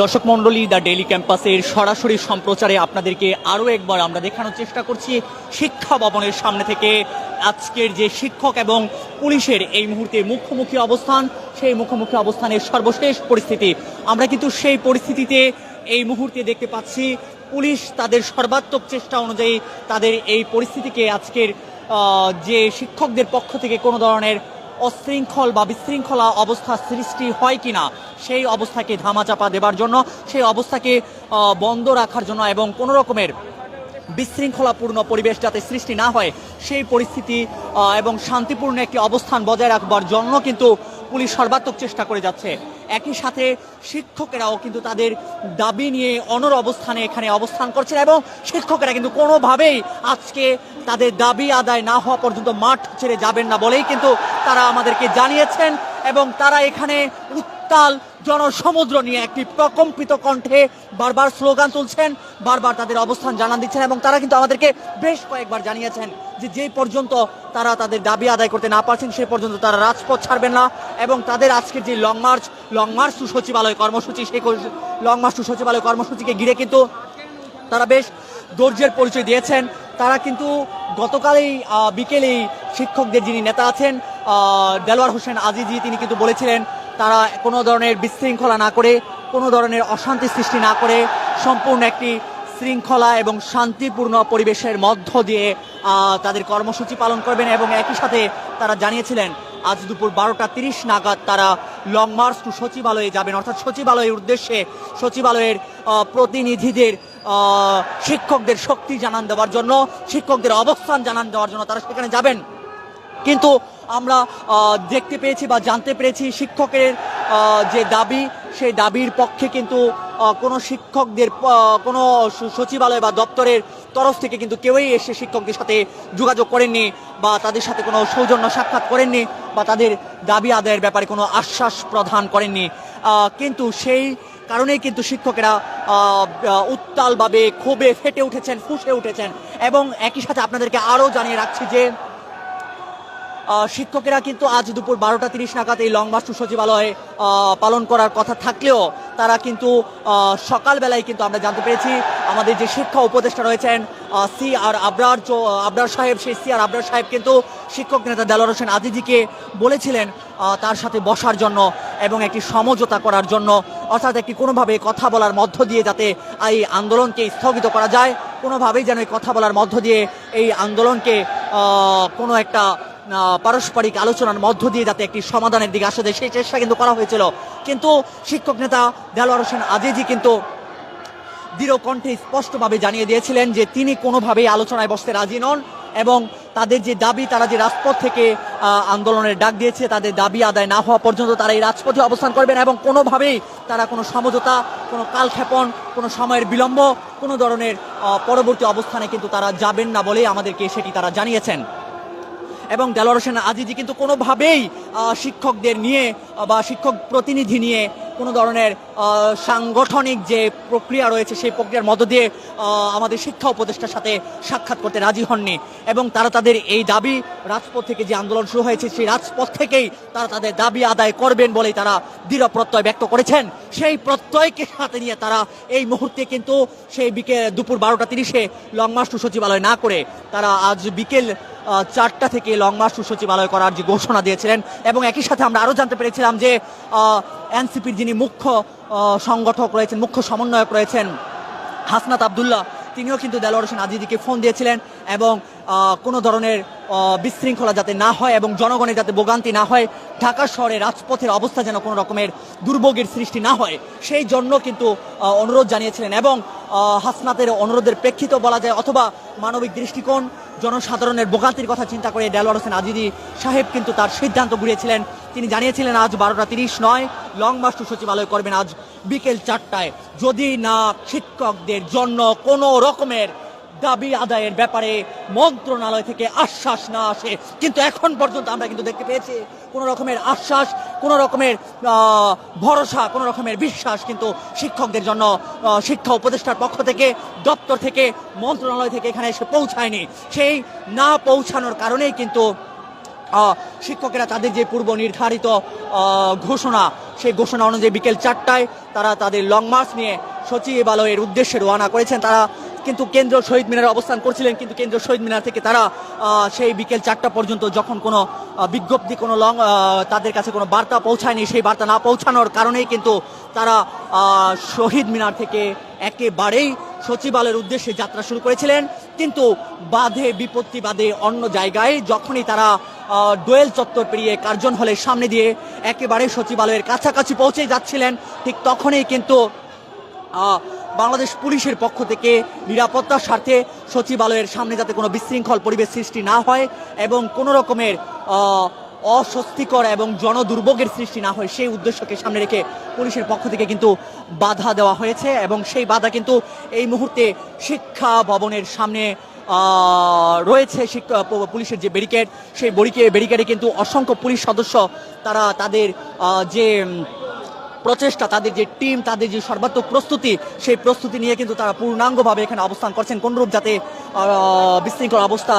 দর্শক মন্ডলী the daily ক্যাম্পাসের সরাসরি সম্প্রচারে আপনাদেরকে আরও একবার আমরা দেখানোর চেষ্টা করছি শিক্ষা ভবনের সামনে থেকে। আজকের যে শিক্ষক এবং পুলিশের এই মুহূর্তে মুখোমুখি অবস্থান, সেই মুখোমুখি অবস্থানের সর্বশেষ পরিস্থিতি। আমরা কিন্তু সেই পরিস্থিতিতে এই মুহূর্তে দেখতে পাচ্ছি, পুলিশ তাদের সর্বাত্মক চেষ্টা অনুযায়ী তাদের এই পরিস্থিতিকে আজকের যে শিক্ষকদের পক্ষ থেকে কোনো ধরনের অশৃঙ্খল বা বিশৃঙ্খলা অবস্থা সৃষ্টি হয় কিনা, সেই অবস্থাকে ধামাচাপা দেবার জন্য, সেই অবস্থাকে বন্ধ রাখার জন্য এবং কোনো রকমের বিশৃঙ্খলাপূর্ণ পরিবেশ যাতে সৃষ্টি না হয়, সেই পরিস্থিতি এবং শান্তিপূর্ণ একটি অবস্থান বজায় রাখবার জন্য কিন্তু পুলিশ সর্বাত্মক চেষ্টা করে যাচ্ছে। একই সাথে শিক্ষকেরাও কিন্তু তাদের দাবি নিয়ে অনর অবস্থানে এখানে অবস্থান করছেন এবং শিক্ষকেরা কিন্তু কোনোভাবেই আজকে তাদের দাবি আদায় না হওয়া পর্যন্ত মাঠ ছেড়ে যাবেন না বলেই কিন্তু তারা আমাদেরকে জানিয়েছেন এবং তারা এখানে উত্তাল জনসমুদ্র নিয়ে একটি প্রকম্পিত কণ্ঠে বারবার স্লোগান তুলছেন, বারবার তাদের অবস্থান জানান দিচ্ছেন এবং তারা কিন্তু আমাদেরকে বেশ কয়েকবার জানিয়েছেন যে যেই পর্যন্ত তারা তাদের দাবি আদায় করতে না পারছেন, সে পর্যন্ত তারা রাজপথ ছাড়বেন না এবং তাদের আজকের যে long march long march to সচিবালয় কর্মসূচি সেই লং মার্চ টু সচিবালয় কর্মসূচিকে ঘিরে কিন্তু তারা বেশ ধৈর্যের পরিচয় দিয়েছেন। তারা কিন্তু গতকালই বিকেলেই শিক্ষকদের যিনি নেতা আছেন দেলোয়ার হোসেন আজিজি, তিনি কিন্তু বলেছিলেন, তারা কোনো ধরনের বিশৃঙ্খলা না করে, কোনো ধরনের অশান্তি সৃষ্টি না করে, সম্পূর্ণ একটি শৃঙ্খলা এবং শান্তিপূর্ণ পরিবেশের মধ্য দিয়ে তাদের কর্মসূচি পালন করবেন এবং একই সাথে তারা জানিয়েছিলেন, আজ দুপুর বারোটা তিরিশ নাগাদ তারা লং মার্চ টু সচিবালয়ে যাবেন। অর্থাৎ সচিবালয়ের উদ্দেশ্যে সচিবালয়ের প্রতিনিধিদের শিক্ষকদের শক্তি জানান দেওয়ার জন্য, শিক্ষকদের অবস্থান জানান দেওয়ার জন্য তারা সেখানে যাবেন। কিন্তু আমরা দেখতে পেয়েছি বা জানতে পেরেছি শিক্ষকের যে দাবি, সেই দাবির পক্ষে কিন্তু কোনো শিক্ষকদের কোনো সচিবালয় বা দপ্তরের তরফ থেকে কিন্তু কেউই এসে শিক্ষকদের সাথে যোগাযোগ করেননি বা তাদের সাথে কোনো সৌজন্য সাক্ষাৎ করেননি বা তাদের দাবি আদায়ের ব্যাপারে কোনো আশ্বাস প্রদান করেননি। কিন্তু সেই কারণেই কিন্তু শিক্ষকেরা উত্তালভাবে ক্ষোভে ফেটে উঠেছেন, ফুসে উঠেছেন এবং একই সাথে আপনাদেরকে আরও জানিয়ে রাখছি যে শিক্ষকেরা কিন্তু আজ দুপুর বারোটা তিরিশ নাগাদ এই লং মার্চ সচিবালয়ে পালন করার কথা থাকলেও তারা কিন্তু সকালবেলায় কিন্তু আমরা জানতে পেরেছি, আমাদের যে শিক্ষা উপদেষ্টা রয়েছেন সি আর আবরার আবরার সাহেব, সেই সি আর আবরার সাহেব কিন্তু শিক্ষক নেতা দেলোয়ার হোসেন আজিজিকে বলেছিলেন তার সাথে বসার জন্য এবং একটি সমঝোতা করার জন্য। অর্থাৎ একটি কোনোভাবে কথা বলার মধ্য দিয়ে যাতে এই আন্দোলনকে স্থগিত করা যায়, কোনোভাবেই যেন এই কথা বলার মধ্য দিয়ে এই আন্দোলনকে কোনো একটা পারস্পরিক আলোচনার মধ্য দিয়ে যাতে একটি সমাধানের দিকে আসা যায় সেই চেষ্টা কিন্তু করা হয়েছিল। কিন্তু শিক্ষক নেতা দেলোয়ার হোসেন আজিজি কিন্তু দৃঢ় কণ্ঠে স্পষ্টভাবে জানিয়ে দিয়েছিলেন যে তিনি কোনোভাবেই আলোচনায় বসতে রাজি নন এবং তাদের যে দাবি, তারা যে রাজপথ থেকে আন্দোলনের ডাক দিয়েছে, তাদের দাবি আদায় না হওয়া পর্যন্ত তারা এই রাজপথে অবস্থান করবেন এবং কোনোভাবেই তারা কোনো সমঝোতা, কোনো কালক্ষেপণ, কোনো সময়ের বিলম্ব, কোনো ধরনের পরবর্তী অবস্থানে কিন্তু তারা যাবেন না বলেই আমাদেরকে সেটি তারা জানিয়েছেন। এবং দেলোয়ার হোসেন আজিজি কিন্তু কোনোভাবেই শিক্ষকদের নিয়ে বা শিক্ষক প্রতিনিধি নিয়ে কোনো ধরনের সাংগঠনিক যে প্রক্রিয়া রয়েছে সেই প্রক্রিয়ার মধ্য দিয়ে আমাদের শিক্ষা উপদেষ্টার সাথে সাক্ষাৎ করতে রাজি হননি এবং তারা তাদের এই দাবি রাজপথ থেকে যে আন্দোলন শুরু হয়েছে সেই রাজপথ থেকেই তারা তাদের দাবি আদায় করবেন বলেই তারা দৃঢ় প্রত্যয় ব্যক্ত করেছেন। সেই প্রত্যয়কে সাথে নিয়ে তারা এই মুহূর্তে কিন্তু সেই বিকেল দুপুর বারোটা তিরিশে লং মার্চ টু সচিবালয় না করে তারা আজ বিকেল চারটা থেকে লং মার্চ টু সচিবালয় করার যে ঘোষণা দিয়েছিলেন এবং একই সাথে আমরা আরও জানতে পেরেছিলাম যে এনসিপির যিনি মুখ্য সংগঠক রয়েছেন, মুখ্য সমন্বয়ক রয়েছেন হাসনাত আবদুল্লাহ, তিনিও কিন্তু দেলোয়ার হোসেন আজিদিকে ফোন দিয়েছিলেন। এবং কোনো ধরনের বিশৃঙ্খলা যাতে না হয় এবং জনগণের যাতে ভোগান্তি না হয়, ঢাকা শহরে রাজপথের অবস্থা যেন কোনো রকমের দুর্ভোগের সৃষ্টি না হয়, সেই জন্য কিন্তু অনুরোধ জানিয়েছিলেন এবং হাসনাতের অনুরোধের প্রেক্ষিত বলা যায় অথবা মানবিক দৃষ্টিকোণ, জনসাধারণের ভোগান্তির কথা চিন্তা করে দেলোয়ার হোসেন আজিদি সাহেব কিন্তু তার সিদ্ধান্ত ঘুরিয়েছিলেন। তিনি জানিয়েছিলেন, আজ বারোটা তিরিশ নয়, লং মার্চ টু সচিবালয় করবেন আজ বিকেল চারটায়। যদি না শিক্ষকদের জন্য কোনো রকমের দাবি আদায়ের ব্যাপারে মন্ত্রণালয় থেকে আশ্বাস না আসে। কিন্তু এখন পর্যন্ত আমরা কিন্তু দেখতে পেয়েছি, কোনো রকমের আশ্বাস, কোনো রকমের ভরসা, কোনো রকমের বিশ্বাস কিন্তু শিক্ষকদের জন্য শিক্ষা উপদেষ্টার পক্ষ থেকে, দপ্তর থেকে, মন্ত্রণালয় থেকে এখানে এসে পৌঁছায়নি। সেই না পৌঁছানোর কারণেই কিন্তু শিক্ষকেরা তাদের যে পূর্ব নির্ধারিত ঘোষণা, সেই ঘোষণা অনুযায়ী বিকেল চারটায় তারা তাদের লং মার্চ নিয়ে সচিবালয়ের উদ্দেশ্যে রওনা করেছেন। তারা কিন্তু কেন্দ্র শহীদ মিনারে অবস্থান করছিলেন। কিন্তু কেন্দ্র শহীদ মিনার থেকে তারা সেই বিকেল চারটা পর্যন্ত যখন কোনো বিজ্ঞপ্তি, কোনো লং তাদের কাছে কোনো বার্তা পৌঁছায়নি, সেই বার্তা না পৌঁছানোর কারণেই কিন্তু তারা শহীদ মিনার থেকে একেবারেই সচিবালয়ের উদ্দেশ্যে যাত্রা শুরু করেছিলেন। কিন্তু বাধে, বিপত্তি বাদে অন্য জায়গায় যখনই তারা ডোয়েল চত্বর পেরিয়ে কার্জন হলের সামনে দিয়ে একেবারে সচিবালয়ের কাছাকাছি পৌঁছে যাচ্ছিলেন, ঠিক তখনই কিন্তু বাংলাদেশ পুলিশের পক্ষ থেকে নিরাপত্তার স্বার্থে সচিবালয়ের সামনে যাতে কোনো বিশৃঙ্খল পরিবেশ সৃষ্টি না হয় এবং কোনো রকমের অস্বস্তিকর এবং জনদুর্ভোগের সৃষ্টি না হয়, সেই উদ্দেশ্যকে সামনে রেখে পুলিশের পক্ষ থেকে কিন্তু বাধা দেওয়া হয়েছে এবং সেই বাধা কিন্তু এই মুহূর্তে শিক্ষা ভবনের সামনে রয়েছে পুলিশের যে ব্যারিকেড, সেই ব্যারিকেডে কিন্তু অসংখ্য পুলিশ সদস্য তারা তাদের যে প্রচেষ্টা, তাদের যে টিম তাদের যে সর্বাত্মক প্রস্তুতি, সেই প্রস্তুতি নিয়ে কিন্তু তারা পূর্ণাঙ্গভাবে এখানে অবস্থান করছেন। কোনরূপ যাতে বিশৃঙ্খল অবস্থা